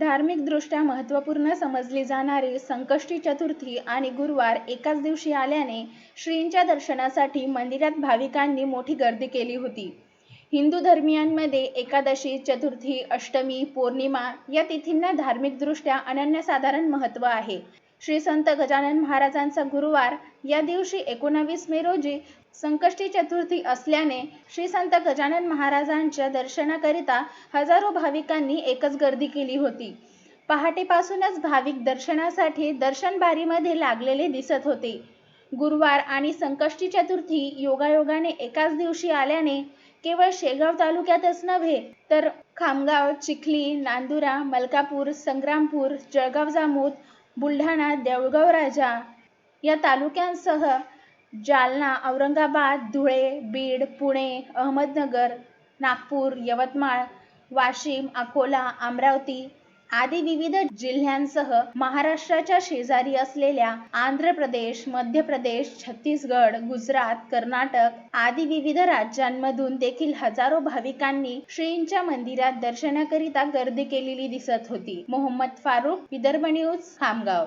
धार्मिकदृष्ट्या महत्त्वपूर्ण समजली जाणारी संकष्टी चतुर्थी आणि गुरुवार एकाच दिवशी आल्याने श्रींच्या दर्शनासाठी मंदिरात भाविकांनी मोठी गर्दी केली होती. हिंदू धर्मियांमध्ये एकादशी चतुर्थी अष्टमी पौर्णिमा या तिथींना धार्मिकदृष्ट्या अनन्यसाधारण महत्त्व आहे. श्री संत गजानन महाराजांचा गुरुवार या दिवशी एकोणावीस मे रोजी संकष्टी चतुर्थी असल्याने श्री संत गजानन महाराजांच्या दर्शनाकरिता हजारो भाविकांनी एकच गर्दी केली होती. पहाटेपासूनच भाविक दर्शनासाठी दर्शन बारीमध्ये लागलेले दिसत होते. गुरुवार आणि संकष्टी चतुर्थी योगायोगाने एकाच दिवशी आल्याने केवळ शेगाव तालुक्यातच नव्हे तर खामगाव चिखली नांदुरा मलकापूर संग्रामपूर जळगाव जामोद बुलढाणा देऊळगाव राजा. या तालुक्यांसह जालना औरंगाबाद धुळे बीड पुणे अहमदनगर नागपूर यवतमाळ वाशिम अकोला अमरावती आदी विविध जिल्ह्यांसह महाराष्ट्राच्या शेजारी असलेल्या आंध्र प्रदेश मध्य प्रदेश छत्तीसगड गुजरात कर्नाटक आदी विविध राज्यांमधून देखील हजारो भाविकांनी श्रींच्या मंदिरात दर्शनाकरिता गर्दी केलेली दिसत होती. मोहम्मद फारुख विदर्भ न्यूज खामगाव.